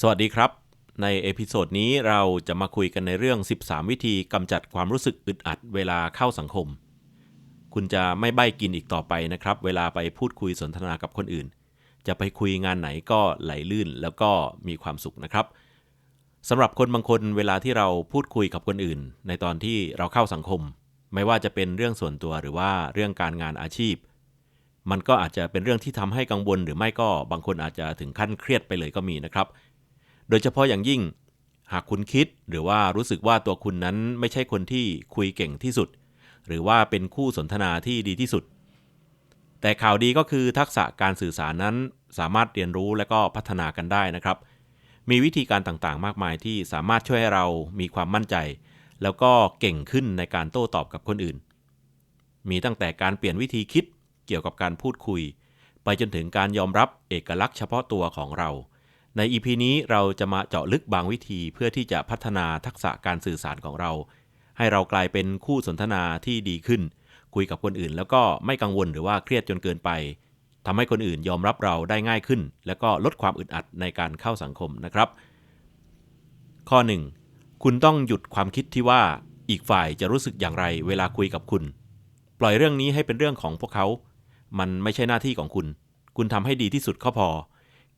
สวัสดีครับ ในเอพิโซดนี้เราจะมาคุยกันในเรื่อง 13 วิธีกำจัดความรู้สึกอึดอัดเวลาเข้าสังคม คุณจะไม่ใบ้กินอีกต่อไปนะครับ เวลาไปพูดคุยสนทนากับคนอื่น จะไปคุยงานไหนก็ไหลลื่นแล้วก็มีความสุขนะครับสำหรับคนบางคนเวลาที่เราพูดคุยกับคนอื่น ในตอนที่เราเข้าสังคม ไม่ว่าจะเป็นเรื่องส่วนตัวหรือว่าเรื่องการงานอาชีพ มันก็อาจจะเป็นเรื่องที่ทำให้กังวล หรือไม่ก็บางคนอาจจะถึงขั้นเครียดไปเลยก็มีนะครับ โดยเฉพาะอย่างยิ่ง หากคุณคิดหรือว่ารู้สึกว่าตัวคุณนั้นไม่ใช่คนที่คุยเก่งที่สุด หรือว่าเป็นคู่สนทนาที่ดีที่สุด แต่ข่าวดีก็คือทักษะการสื่อสารนั้นสามารถเรียนรู้และก็พัฒนากันได้นะครับ มีวิธีการต่างๆ มากมายที่สามารถช่วยให้เรามีความมั่นใจ แล้วก็เก่งขึ้นในการโต้ตอบกับคนอื่น มีตั้งแต่การเปลี่ยนวิธีคิดเกี่ยวกับการพูดคุย ไปจนถึงการยอมรับเอกลักษณ์เฉพาะตัวของเรา ใน EP นี้เราจะมาเจาะลึกบางวิธีเพื่อที่จะพัฒนาทักษะการสื่อสารของเรา ให้เรากลายเป็นคู่สนทนาที่ดีขึ้น คุยกับคนอื่น แล้วก็ไม่กังวลหรือว่าเครียดจนเกินไปทำให้คนอื่นยอมรับเราได้ง่ายขึ้น แล้วก็ลดความอึดอัดในการเข้าสังคมนะครับ ข้อ 1. คุณต้องหยุดความคิดที่ว่าอีกฝ่ายจะรู้สึกอย่างไรเวลาคุยกับคุณ ปล่อยเรื่องนี้ให้เป็นเรื่องของพวกเขา มันไม่ใช่หน้าที่ของคุณ คุณทำให้ดีที่สุดก็พอ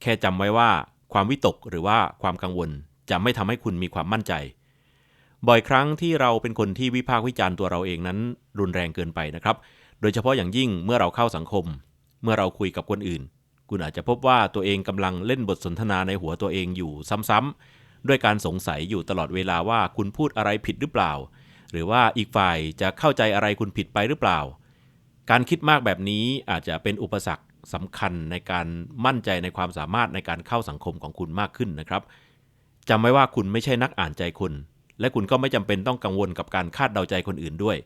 แค่จำไว้ว่า ความวิตกหรือว่าความกังวลจะไม่ทำให้คุณมีความมั่นใจ บ่อยครั้งที่เราเป็นคนที่วิพากษ์วิจารณ์ตัวเราเองนั้น รุนแรงเกินไปนะครับ โดยเฉพาะอย่างยิ่งเมื่อเราเข้าสังคม เมื่อเราคุยกับคนอื่น คุณอาจจะพบว่าตัวเองกำลังเล่นบทสนทนาในหัวตัวเองอยู่ซ้ำๆด้วยการสงสัยอยู่ตลอดเวลาว่าคุณพูดอะไรผิดหรือเปล่า หรือว่าอีกฝ่ายจะเข้าใจอะไรคุณผิดไปหรือเปล่า การคิดมากแบบนี้อาจจะเป็นอุปสรรค สำคัญในการมั่นใจในความสามารถในการเข้าสังคมของคุณมากขึ้นนะครับจำไว้ว่าคุณไม่ใช่นักอ่านใจคน และคุณก็ไม่จำเป็นต้องกังวลกับการคาดเดาใจคนอื่นด้วย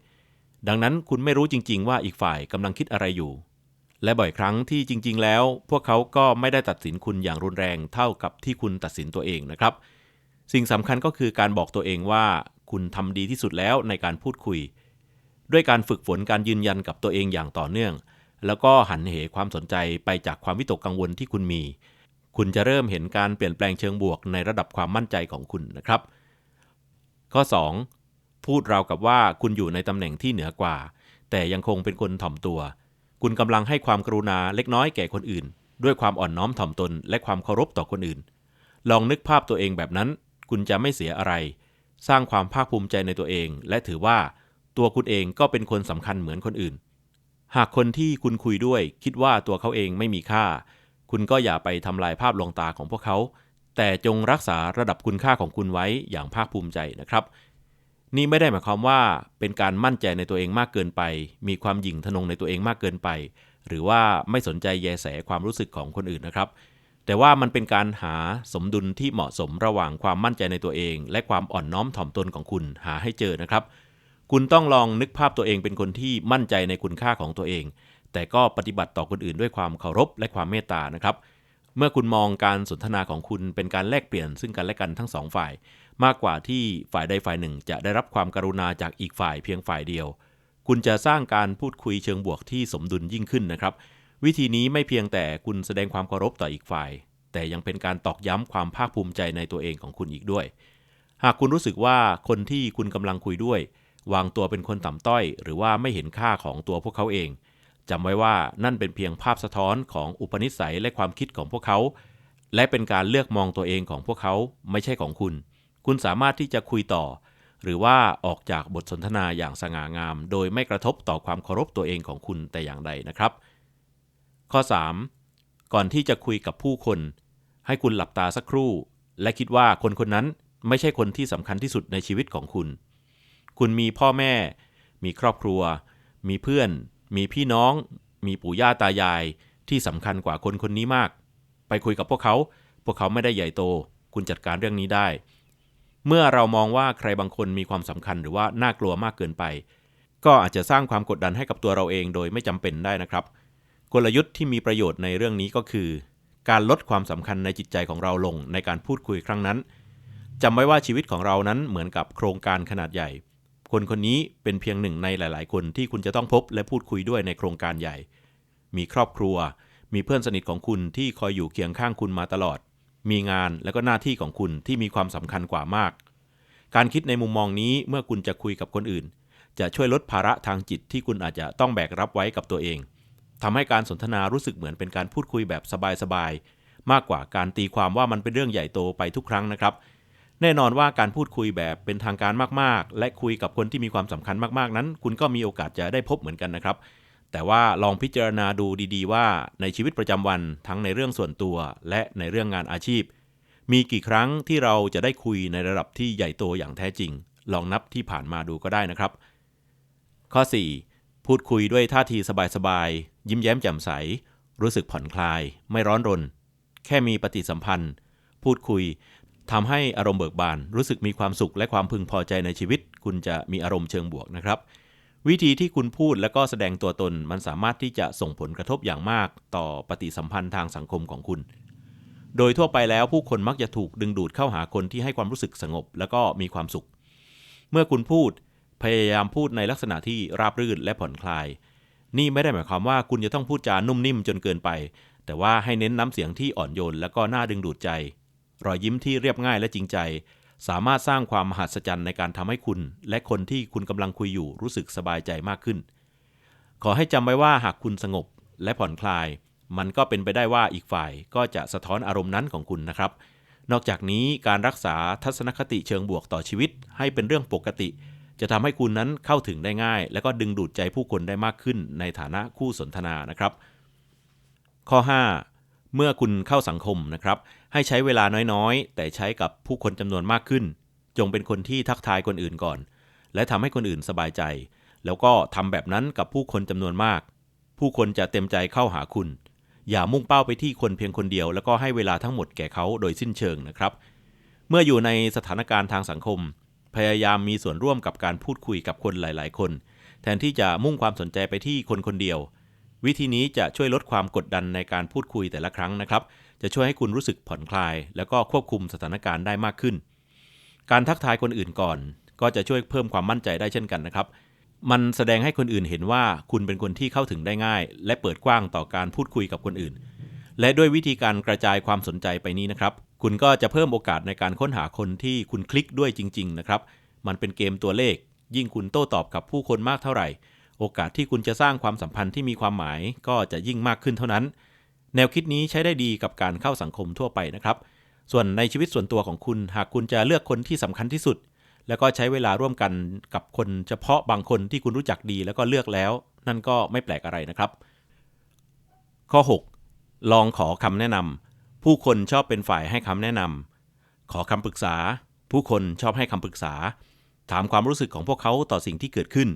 ดังนั้นคุณไม่รู้จริง ๆ ว่าอีกฝ่ายกำลังคิดอะไรอยู่ และบ่อยครั้งที่จริง ๆ แล้ว พวกเขาก็ไม่ได้ตัดสินคุณอย่างรุนแรงเท่ากับที่คุณตัดสินตัวเองนะครับ สิ่งสำคัญก็คือการบอกตัวเองว่า คุณทำดีที่สุดแล้วในการพูดคุย ด้วยการฝึกฝนการยืนยันกับตัวเองอย่างต่อเนื่อง แล้วก็หันเหความสนใจไปจากความวิตกกังวลที่คุณมี คุณจะเริ่มเห็นการเปลี่ยนแปลงเชิงบวกในระดับความมั่นใจของคุณนะครับ ข้อ 2. พูดราวกับว่าคุณอยู่ในตำแหน่งที่เหนือกว่า แต่ยังคงเป็นคนถ่อมตัว คุณกำลังให้ความกรุณาเล็กน้อยแก่คนอื่น ด้วยความอ่อนน้อมถ่อมตน และความเคารพต่อคนอื่น ลองนึกภาพตัวเองแบบนั้น คุณจะไม่เสียอะไร สร้างความภาคภูมิใจในตัวเอง และถือว่า ตัวคุณเองก็เป็นคนสำคัญเหมือนคนอื่น หากคนที่คุณคุยด้วยคิดว่าตัวเขาเองไม่มีค่า คุณก็อย่าไปทำลายภาพลวงตาของพวกเขา แต่จงรักษาระดับคุณค่าของคุณไว้อย่างภาคภูมิใจนะครับ นี่ไม่ได้หมายความว่าเป็นการมั่นใจในตัวเองมากเกินไป มีความหยิ่งทะนงในตัวเองมากเกินไป หรือว่าไม่สนใจแยแสความรู้สึกของคนอื่นนะครับ แต่ว่ามันเป็นการหาสมดุลที่เหมาะสมระหว่างความมั่นใจในตัวเอง และความอ่อนน้อมถ่อมตนของคุณหาให้เจอนะครับ คุณต้องลองนึกภาพตัวเองเป็นคนที่มั่นใจในคุณค่าของตัวเอง แต่ก็ปฏิบัติต่อคนอื่นด้วยความเคารพและความเมตตานะครับ เมื่อคุณมองการสนทนาของคุณเป็นการแลกเปลี่ยนซึ่งกันและกันทั้งสองฝ่าย มากกว่าที่ฝ่ายใดฝ่ายหนึ่ง จะได้รับความกรุณาจากอีกฝ่ายเพียงฝ่ายเดียว คุณจะสร้างการพูดคุยเชิงบวกที่สมดุลยิ่งขึ้นนะครับ วิธีนี้ไม่เพียงแต่คุณแสดงความเคารพต่ออีกฝ่าย แต่ยังเป็นการตอกย้ำความภาคภูมิใจในตัวเองของคุณอีกด้วย หากคุณรู้สึกว่าคนที่คุณกำลังคุยด้วย วางตัวเป็นคนต่ำต้อย หรือว่าไม่เห็นค่าของตัวพวกเขาเองจำไว้ว่านั่นเป็นเพียงภาพสะท้อนของอุปนิสัยและความคิดของพวกเขา และเป็นการเลือกมองตัวเองของพวกเขาไม่ใช่ของคุณ คุณสามารถที่จะคุยต่อ หรือว่าออกจากบทสนทนาอย่างสง่างาม โดยไม่กระทบต่อความเคารพตัวเองของคุณแต่อย่างใดนะครับ ข้อ 3. ก่อนที่จะคุยกับผู้คน ให้คุณหลับตาสักครู่ และคิดว่าคนคนนั้นไม่ใช่คนที่สำคัญที่สุดในชีวิตของคุณ คุณมีพ่อแม่ มีครอบครัว มีเพื่อน มีพี่น้อง มีปู่ย่าตายายที่สำคัญกว่าคนคนนี้มาก ไปคุยกับพวกเขา พวกเขาไม่ได้ใหญ่โต คุณจัดการเรื่องนี้ได้ เมื่อเรามองว่าใครบางคนมีความสำคัญหรือว่าน่ากลัวมากเกินไป ก็อาจจะสร้างความกดดันให้กับตัวเราเองโดยไม่จำเป็นได้นะครับ กลยุทธ์ที่มีประโยชน์ในเรื่องนี้ก็คือ การลดความสำคัญในจิตใจของเราลงในการพูดคุยครั้งนั้นจำไว้ว่าชีวิตของเรานั้นเหมือนกับโครงการขนาดใหญ่ คนคนนี้เป็นเพียงหนึ่งในหลาย ๆ คนที่คุณจะต้องพบและพูดคุยด้วยในโครงการใหญ่ มีครอบครัว มีเพื่อนสนิทของคุณที่คอยอยู่เคียงข้างคุณมาตลอด มีงานและก็หน้าที่ของคุณที่มีความสำคัญกว่ามาก การคิดในมุมมองนี้เมื่อคุณจะคุยกับคนอื่น จะช่วยลดภาระทางจิตที่คุณอาจจะต้องแบกรับไว้กับตัวเองทำให้การสนทนารู้สึกเหมือนเป็นการพูดคุยแบบสบายๆมากกว่าการตีความว่ามันเป็นเรื่องใหญ่โตไปทุกครั้งนะครับ แน่นอนว่าการพูดคุยแบบเป็นทางการมากๆ และคุยกับคนที่มีความสำคัญมากๆนั้น คุณก็มีโอกาสจะได้พบเหมือนกันนะครับ แต่ว่าลองพิจารณาดูดีๆ ว่าในชีวิตประจำวันทั้งในเรื่องส่วนตัว และในเรื่องงานอาชีพ มีกี่ครั้งที่เราจะได้คุยในระดับที่ใหญ่โตอย่างแท้จริง ลองนับที่ผ่านมาดูก็ได้นะครับ ข้อ 4. พูดคุยด้วยท่าทีสบายๆยิ้มแย้มแจ่มใส รู้สึกผ่อนคลาย ไม่ร้อนรน แค่มีปฏิสัมพันธ์ พูดคุย ทำให้อารมณ์เบิกบาน รู้สึกมีความสุขและความพึงพอใจในชีวิต คุณจะมีอารมณ์เชิงบวกนะครับ วิธีที่คุณพูดและก็แสดงตัวตนมันสามารถที่จะส่งผลกระทบอย่างมากต่อปฏิสัมพันธ์ทางสังคมของคุณ โดยทั่วไปแล้วผู้คนมักจะถูกดึงดูดเข้าหาคนที่ให้ความรู้สึกสงบ แล้วก็มีความสุข เมื่อคุณพูดพยายามพูดในลักษณะที่ราบรื่นและผ่อนคลาย นี่ไม่ได้หมายความว่าคุณจะต้องพูดจานุ่มนิ่มจนเกินไป แต่ว่าให้เน้นน้ำเสียงที่อ่อนโยนและก็น่าดึงดูดใจ รอยยิ้มที่เรียบง่ายและจริงใจ สามารถสร้างความมหัศจรรย์ในการทำให้คุณ และคนที่คุณกำลังคุยอยู่รู้สึกสบายใจมากขึ้น ขอให้จำไว้ว่าหากคุณสงบและผ่อนคลาย มันก็เป็นไปได้ว่าอีกฝ่ายก็จะสะท้อนอารมณ์นั้นของคุณนะครับ นอกจากนี้การรักษาทัศนคติเชิงบวกต่อชีวิต ให้เป็นเรื่องปกติ จะทำให้คุณนั้นเข้าถึงได้ง่าย และก็ดึงดูดใจผู้คนได้มากขึ้น ในฐานะคู่สนทนานะครับ ข้อ 5 เมื่อคุณเข้าสังคมนะครับ ให้ใช้เวลาน้อยๆ แต่ใช้กับผู้คนจำนวนมากขึ้น จงเป็นคนที่ทักทายคนอื่นก่อน และทำให้คนอื่นสบายใจ แล้วก็ทำแบบนั้นกับผู้คนจำนวนมาก ผู้คนจะเต็มใจเข้าหาคุณ อย่ามุ่งเป้าไปที่คนเพียงคนเดียว แล้วก็ให้เวลาทั้งหมดแก่เขาโดยสิ้นเชิงนะครับ เมื่ออยู่ในสถานการณ์ทางสังคม พยายามมีส่วนร่วมกับการพูดคุยกับคนหลาย ๆ คน แทนที่จะมุ่งความสนใจไปที่คนคนเดียว วิธีนี้จะช่วยลดความกดดันในการพูดคุยแต่ละครั้งนะครับ จะช่วยให้คุณรู้สึกผ่อนคลาย แล้วก็ควบคุมสถานการณ์ได้มากขึ้น การทักทายคนอื่นก่อน ก็จะช่วยเพิ่มความมั่นใจได้เช่นกันนะครับ มันแสดงให้คนอื่นเห็นว่าคุณเป็นคนที่เข้าถึงได้ง่าย และเปิดกว้างต่อการพูดคุยกับคนอื่น และด้วยวิธีการกระจายความสนใจไปนี้นะครับ คุณก็จะเพิ่มโอกาสในการค้นหาคนที่คุณคลิกด้วยจริง ๆ นะครับ มันเป็นเกมตัวเลข ยิ่งคุณโต้ตอบกับผู้คนมากเท่าไหร่ โอกาสที่คุณจะสร้างความสัมพันธ์ที่มีความหมายก็จะยิ่งมากขึ้นเท่านั้น แนวคิดนี้ใช้ได้ดีกับการเข้าสังคมทั่วไปนะครับ ส่วนในชีวิตส่วนตัวของคุณ หากคุณจะเลือกคนที่สำคัญที่สุด แล้วก็ใช้เวลาร่วมกันกับคนเฉพาะบางคนที่คุณรู้จักดีแล้วก็เลือกแล้ว นั่นก็ไม่แปลกอะไรนะครับ ข้อ 6 ลองขอคำแนะนำผู้คนชอบเป็นฝ่ายให้คำแนะนำขอคำปรึกษา ผู้คนชอบให้คำปรึกษา ถามความรู้สึกของพวกเขาต่อสิ่งที่เกิดขึ้น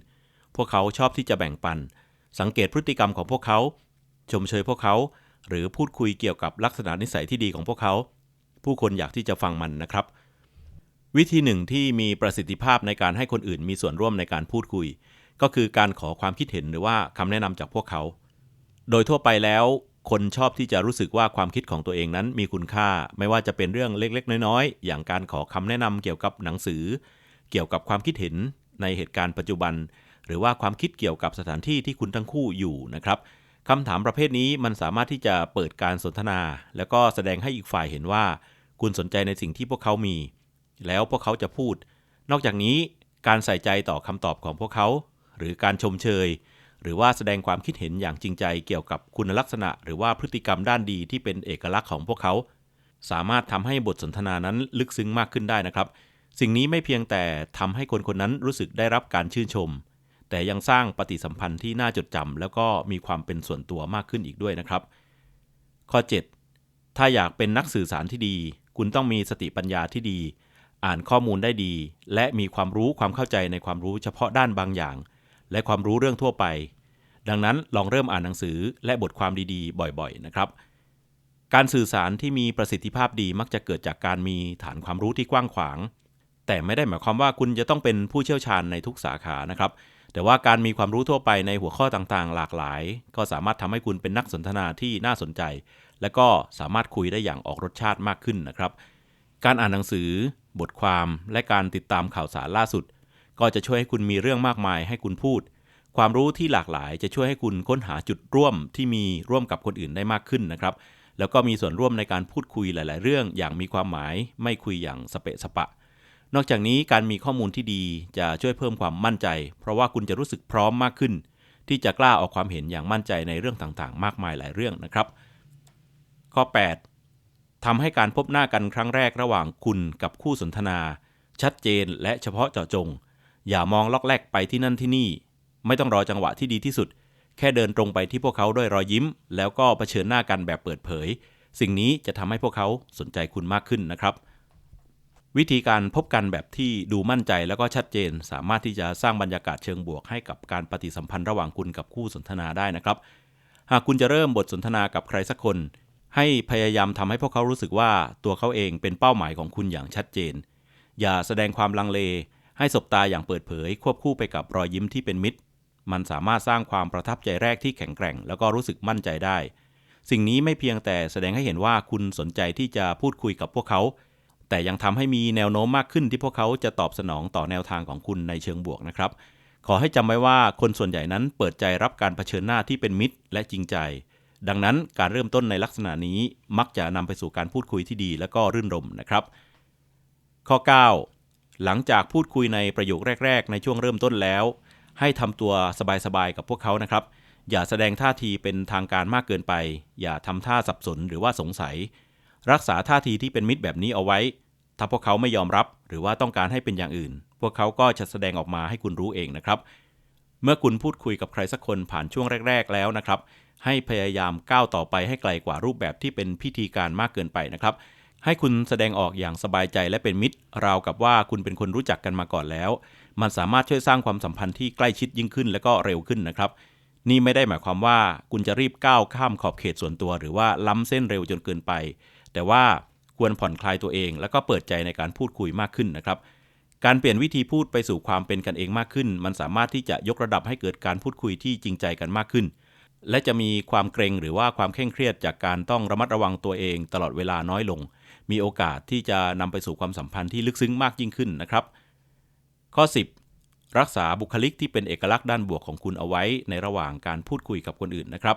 พวกเขาชอบที่จะแบ่งปัน สังเกตพฤติกรรมของพวกเขา ชมเชยพวกเขา หรือพูดคุยเกี่ยวกับลักษณะนิสัยที่ดีของพวกเขา ผู้คนอยากที่จะฟังมันนะครับ วิธีหนึ่งที่มีประสิทธิภาพในการให้คนอื่นมีส่วนร่วมในการพูดคุย ก็คือการขอความคิดเห็นหรือว่าคำแนะนำจากพวกเขา โดยทั่วไปแล้วคนชอบที่จะรู้สึกว่าความคิดของตัวเองนั้นมีคุณค่า ไม่ว่าจะเป็นเรื่องเล็กๆ น้อยๆ อย่างการขอคำแนะนำเกี่ยวกับหนังสือ เกี่ยวกับความคิดเห็นในเหตุการณ์ปัจจุบัน หรือว่าความคิดเกี่ยวกับสถานที่ที่คุณทั้งคู่อยู่นะครับ คำถามประเภทนี้มันสามารถที่จะเปิดการสนทนา แล้วก็แสดงให้อีกฝ่ายเห็นว่า คุณสนใจในสิ่งที่พวกเขามี แล้วพวกเขาจะพูด นอกจากนี้การใส่ใจต่อคำตอบของพวกเขา หรือการชมเชย หรือว่าแสดงความคิดเห็นอย่างจริงใจเกี่ยวกับคุณลักษณะ หรือว่าพฤติกรรมด้านดีที่เป็นเอกลักษณ์ของพวกเขา สามารถทำให้บทสนทนานั้นลึกซึ้งมากขึ้นได้นะครับ สิ่งนี้ไม่เพียงแต่ทำให้คนคนนั้นรู้สึกได้รับการชื่นชม แต่ยังสร้างปฏิสัมพันธ์ที่น่าจดจำแล้วก็มีความเป็นส่วนตัวมากขึ้นอีกด้วยนะครับ ข้อ 7 ถ้าอยากเป็นนักสื่อสารที่ดี คุณต้องมีสติปัญญาที่ดี อ่านข้อมูลได้ดี และมีความรู้ความเข้าใจในความรู้เฉพาะด้านบางอย่าง และความรู้เรื่องทั่วไป ดังนั้นลองเริ่มอ่านหนังสือและบทความดีๆ บ่อยๆ นะครับ การสื่อสารที่มีประสิทธิภาพดีมักจะเกิดจากการมีฐานความรู้ที่กว้างขวาง แต่ไม่ได้หมายความว่าคุณจะต้องเป็นผู้เชี่ยวชาญในทุกสาขานะครับ แต่ว่าการมีความรู้ทั่วไปในหัวข้อต่างๆ หลากหลาย ก็สามารถทำให้คุณเป็นนักสนทนาที่น่าสนใจ และก็สามารถคุยได้อย่างออกรสชาติมากขึ้นนะครับ การอ่านหนังสือ บทความและการติดตามข่าวสารล่าสุด ก็จะช่วยให้คุณมีเรื่องมากมายให้คุณพูด ความรู้ที่หลากหลายจะช่วยให้คุณค้นหาจุดร่วมที่มีร่วมกับคนอื่นได้มากขึ้นนะครับแล้วก็มีส่วนร่วมในการพูดคุยหลาย ๆ เรื่องอย่างมีความหมายไม่คุยอย่างสเปะสปะ นอกจากนี้การมีข้อมูลที่ดีจะช่วยเพิ่มความมั่นใจ เพราะว่าคุณจะรู้สึกพร้อมมากขึ้น ที่จะกล้าออกความเห็นอย่างมั่นใจในเรื่องต่างๆ มากมายหลายเรื่องนะครับ ข้อ 8ทำให้การพบหน้ากันครั้งแรกระหว่างคุณกับคู่สนทนา ชัดเจนและเฉพาะเจาะจง อย่ามองล็อกแลกไปที่นั่นที่นี่ ไม่ต้องรอจังหวะที่ดีที่สุด แค่เดินตรงไปที่พวกเขาด้วยรอยยิ้ม แล้วก็เผชิญหน้ากันแบบเปิดเผย สิ่งนี้จะทำให้พวกเขาสนใจคุณมากขึ้นนะครับ วิธีการพบกันแบบที่ดูมั่นใจแล้วก็ชัดเจน สามารถที่จะสร้างบรรยากาศเชิงบวกให้กับการปฏิสัมพันธ์ระหว่างคุณกับคู่สนทนาได้นะครับ หากคุณจะเริ่มบทสนทนากับใครสักคน ให้พยายามทำให้พวกเขารู้สึกว่าตัวเขาเองเป็นเป้าหมายของคุณอย่างชัดเจน อย่าแสดงความลังเล ให้สบตาอย่างเปิดเผย ควบคู่ไปกับรอยยิ้มที่เป็นมิตร มันสามารถสร้างความประทับใจแรกที่แข็งแกร่ง แล้วก็รู้สึกมั่นใจได้ สิ่งนี้ไม่เพียงแต่แสดงให้เห็นว่าคุณสนใจที่จะพูดคุยกับพวกเขา แต่ยังทำให้มีแนวโน้มมากขึ้นที่พวกเขาจะตอบสนองต่อแนวทางของคุณในเชิงบวกนะครับ ขอให้จำไว้ว่าคนส่วนใหญ่นั้นเปิดใจรับการเผชิญหน้าที่เป็นมิตรและจริงใจ ดังนั้นการเริ่มต้นในลักษณะนี้มักจะนำไปสู่การพูดคุยที่ดีและก็รื่นรมนะครับ ข้อ 9 หลังจากพูดคุยในประโยคแรก ๆ ในช่วงเริ่มต้นแล้ว ให้ทำตัวสบายๆกับพวกเขานะครับ อย่าแสดงท่าทีเป็นทางการมากเกินไป อย่าทำท่าสับสนหรือว่าสงสัย รักษาท่าทีที่เป็นมิตรแบบนี้เอาไว้ ถ้าพวกเขาไม่ยอมรับ หรือว่าต้องการให้เป็นอย่างอื่น พวกเขาก็จะแสดงออกมาให้คุณรู้เองนะครับ เมื่อคุณพูดคุยกับใครสักคนผ่านช่วงแรก ๆ แล้วนะครับ ให้พยายามก้าวต่อไปให้ไกลกว่ารูปแบบที่เป็นพิธีการมากเกินไปนะครับ ให้คุณแสดงออกอย่างสบายใจและเป็นมิตร ราวกับว่าคุณเป็นคนรู้จักกันมาก่อนแล้ว มันสามารถช่วยสร้างความสัมพันธ์ที่ใกล้ชิดยิ่งขึ้นและก็เร็วขึ้นนะครับนี่ไม่ได้หมายความว่าคุณจะรีบก้าวข้ามขอบเขตส่วนตัว หรือว่าล้ำเส้นเร็วจนเกินไป แต่ว่าควรผ่อนคลายตัวเอง แล้วก็เปิดใจในการพูดคุยมากขึ้นนะครับ การเปลี่ยนวิธีพูดไปสู่ความเป็นกันเองมากขึ้น มันสามารถที่จะยกระดับให้เกิดการพูดคุยที่จริงใจกันมากขึ้น และจะมีความเกรงหรือว่าความเคร่งเครียดจากการต้องระมัดระวังตัวเอง ตลอดเวลาน้อยลง มีโอกาสที่จะนำไปสู่ความสัมพันธ์ที่ลึกซึ้งมากยิ่งขึ้นนะครับ ข้อ 10 รักษาบุคลิกที่เป็นเอกลักษณ์ด้านบวกของคุณเอาไว้ในระหว่างการพูดคุยกับคนอื่นนะครับ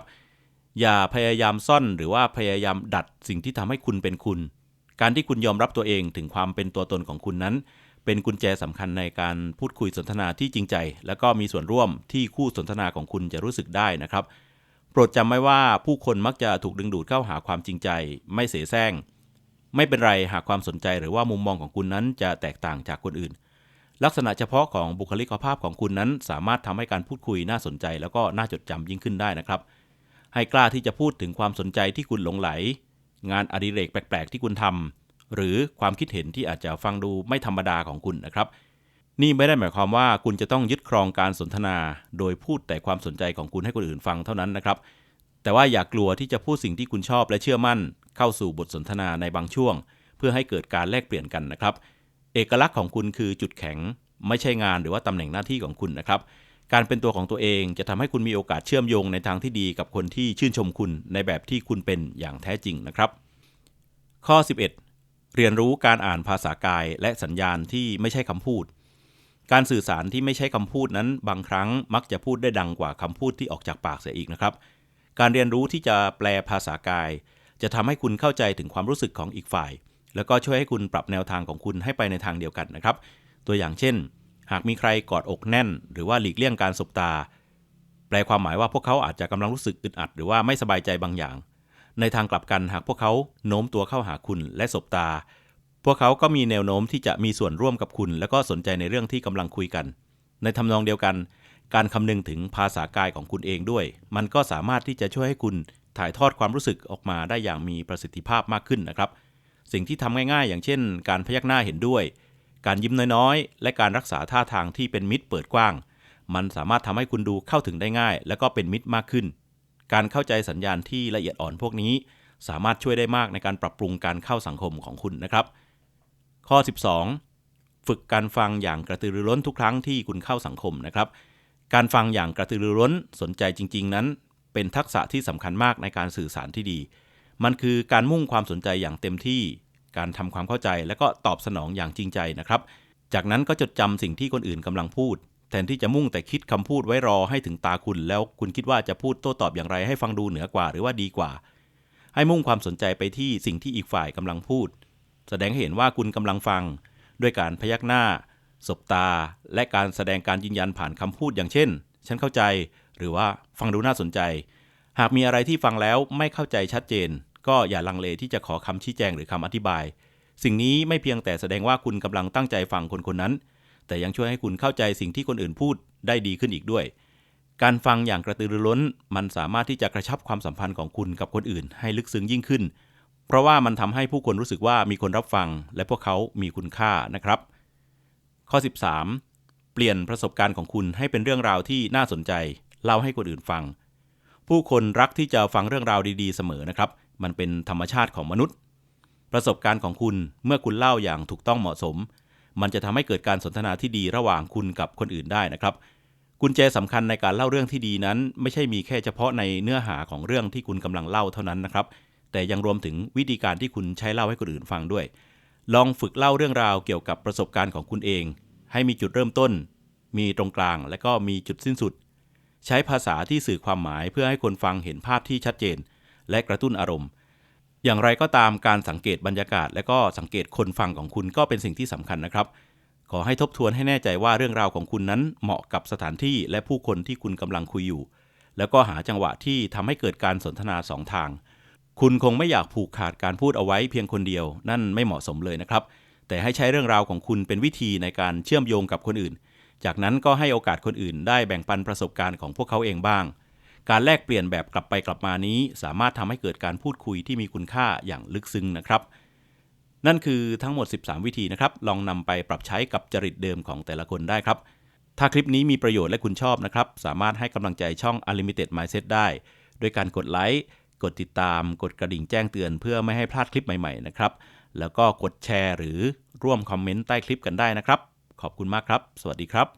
อย่าพยายามซ่อนหรือว่าพยายามดัดสิ่งที่ทำให้คุณเป็นคุณ การที่คุณยอมรับตัวเองถึงความเป็นตัวตนของคุณนั้น เป็นกุญแจสำคัญในการพูดคุยสนทนาที่จริงใจ และก็มีส่วนร่วมที่คู่สนทนาของคุณจะรู้สึกได้นะครับ โปรดจำไว้ว่าผู้คนมักจะถูกดึงดูดเข้าหาความจริงใจ ไม่เสแสร้ง ไม่เป็นไรหากความสนใจหรือว่ามุมมองของคุณนั้นจะแตกต่างจากคนอื่น ลักษณะเฉพาะของบุคลิกภาพของคุณนั้น สามารถทำให้การพูดคุยน่าสนใจ แล้วก็น่าจดจำยิ่งขึ้นได้นะครับ ให้กล้าที่จะพูดถึงความสนใจที่คุณหลงไหล งานอดิเรกแปลก ๆ ที่คุณทำหรือความคิดเห็นที่อาจจะฟังดูไม่ธรรมดาของคุณนะครับ นี่ไม่ได้หมายความว่าคุณจะต้องยึดครองการสนทนา โดยพูดแต่ความสนใจของคุณให้คนอื่นฟังเท่านั้นนะครับ แต่ว่าอย่ากลัวที่จะพูดสิ่งที่คุณชอบและเชื่อมั่น เข้าสู่บทสนทนาในบางช่วง เพื่อให้เกิดการแลกเปลี่ยนกันนะครับ เอกลักษณ์ของคุณคือจุดแข็ง ไม่ใช่งานหรือว่าตำแหน่งหน้าที่ของคุณนะครับ การเป็นตัวของตัวเองจะทำให้คุณมีโอกาสเชื่อมโยงในทางที่ดีกับคนที่ชื่นชมคุณในแบบที่คุณเป็นอย่างแท้จริงนะครับ ข้อ 11 เรียนรู้การอ่านภาษากายและสัญญาณที่ไม่ใช่คำพูด การสื่อสารที่ไม่ใช่คำพูดนั้น บางครั้งมักจะพูดได้ดังกว่าคำพูดที่ออกจากปากเสียอีกนะครับ การเรียนรู้ที่จะแปลภาษากาย จะทำให้คุณเข้าใจถึงความรู้สึกของอีกฝ่าย แล้วก็ช่วยให้คุณปรับแนวทางของคุณให้ไปในทางเดียวกันนะครับ ตัวอย่างเช่น หากมีใครกอดอกแน่น หรือว่าหลีกเลี่ยงการสบตา แปลความหมายว่าพวกเขาอาจจะกำลังรู้สึกอึดอัด หรือว่าไม่สบายใจบางอย่าง ในทางกลับกันหากพวกเขาโน้มตัวเข้าหาคุณและสบตา พวกเขาก็มีแนวโน้มที่จะมีส่วนร่วมกับคุณ และก็สนใจในเรื่องที่กำลังคุยกัน ในทำนองเดียวกัน การคำนึงถึงภาษากายของคุณเองด้วย มันก็สามารถที่จะช่วยให้คุณถ่ายทอดความรู้สึกออกมาได้อย่างมีประสิทธิภาพมากขึ้นนะครับ สิ่งที่ทำง่ายๆ อย่างเช่น การพยักหน้าเห็นด้วย การยิ้มน้อยๆ และการรักษาท่าทางที่เป็นมิตรเปิดกว้าง มันสามารถทำให้คุณดูเข้าถึงได้ง่าย และก็เป็นมิตรมากขึ้น การเข้าใจสัญญาณที่ละเอียดอ่อนพวกนี้ สามารถช่วยได้มากในการปรับปรุงการเข้าสังคมของคุณนะครับ ข้อ 12 ฝึกการฟังอย่างกระตือรือร้นทุกครั้งที่คุณเข้าสังคมนะครับ การฟังอย่างกระตือรือร้นสนใจจริง ๆ นั้น เป็นทักษะที่สำคัญมากในการสื่อสารที่ดี มันคือการมุ่งความสนใจอย่างเต็มที่ การทำความเข้าใจ และก็ตอบสนองอย่างจริงใจนะครับ จากนั้นก็จดจำสิ่งที่คนอื่นกำลังพูด แทนที่จะมุ่งแต่คิดคำพูดไว้รอให้ถึงตาคุณ แล้วคุณคิดว่าจะพูดโต้ตอบอย่างไรให้ฟังดูเหนือกว่าหรือว่าดีกว่า ให้มุ่งความสนใจไปที่สิ่งที่อีกฝ่ายกำลังพูด แสดงให้เห็นว่าคุณกำลังฟัง ด้วยการพยักหน้า สบตา และการแสดงการยืนยันผ่านคำพูดอย่างเช่น ฉันเข้าใจ หรือว่าฟังดูน่าสนใจ หากมีอะไรที่ฟังแล้วไม่เข้าใจชัดเจน ก็อย่าลังเลที่จะขอคำชี้แจงหรือคำอธิบาย สิ่งนี้ไม่เพียงแต่แสดงว่าคุณกำลังตั้งใจฟังคนคนนั้น แต่ยังช่วยให้คุณเข้าใจสิ่งที่คนอื่นพูดได้ดีขึ้นอีกด้วย การฟังอย่างกระตือรือร้น มันสามารถที่จะกระชับความสัมพันธ์ของคุณกับคนอื่น ให้ลึกซึ้งยิ่งขึ้น เพราะว่ามันทำให้ผู้คนรู้สึกว่ามีคนรับฟัง และพวกเขามีคุณค่านะครับ ข้อ 13 เปลี่ยนประสบการณ์ของคุณให้เป็นเรื่องราวที่น่าสนใจ เล่าให้คนอื่นฟัง ผู้คนรักที่จะฟังเรื่องราวดี ๆ เสมอนะครับ มันเป็นธรรมชาติของมนุษย์ ประสบการณ์ของคุณเมื่อคุณเล่าอย่างถูกต้องเหมาะสม มันจะทำให้เกิดการสนทนาที่ดีระหว่างคุณกับคนอื่นได้นะครับ กุญแจสำคัญในการเล่าเรื่องที่ดีนั้น ไม่ใช่มีแค่เฉพาะในเนื้อหาของเรื่องที่คุณกำลังเล่าเท่านั้นนะครับ แต่ยังรวมถึงวิธีการที่คุณใช้เล่าให้คนอื่นฟังด้วย ลองฝึกเล่าเรื่องราวเกี่ยวกับประสบการณ์ของคุณเอง ให้มีจุดเริ่มต้น มีตรงกลาง และก็มีจุดสิ้นสุด ใช้ภาษาที่สื่อความหมายเพื่อให้คนฟังเห็นภาพที่ชัดเจน และกระตุ้นอารมณ์ อย่างไรก็ตามการสังเกตบรรยากาศ และก็สังเกตคนฟังของคุณก็เป็นสิ่งที่สำคัญนะครับ ขอให้ทบทวนให้แน่ใจว่าเรื่องราวของคุณนั้นเหมาะกับสถานที่และผู้คนที่คุณกำลังคุยอยู่ แล้วก็หาจังหวะที่ทำให้เกิดการสนทนาสองทาง คุณคงไม่อยากผูกขาดการพูดเอาไว้เพียงคนเดียว นั่นไม่เหมาะสมเลยนะครับ แต่ให้ใช้เรื่องราวของคุณเป็นวิธีในการเชื่อมโยงกับคนอื่น จากนั้นก็ให้โอกาสคนอื่น ได้แบ่งปันประสบการณ์ของพวกเขาเองบ้าง การแลกเปลี่ยนแบบกลับไปกลับมานี้ สามารถทำให้เกิดการพูดคุยที่มีคุณค่าอย่างลึกซึ้งนะครับ นั่นคือทั้งหมด 13 วิธีนะครับ ลองนำไปปรับใช้กับจริตเดิมของแต่ละคนได้ครับ ถ้าคลิปนี้มีประโยชน์และคุณชอบนะครับ สามารถให้กำลังใจช่อง Unlimited Mindset ได้ ด้วยการกดไลค์กดติดตาม กดกระดิ่งแจ้งเตือนเพื่อไม่ให้พลาดคลิปใหม่ๆนะครับ แล้วก็กดแชร์หรือร่วมคอมเมนต์ใต้คลิปกันได้นะครับ ขอบคุณมากครับ สวัสดีครับ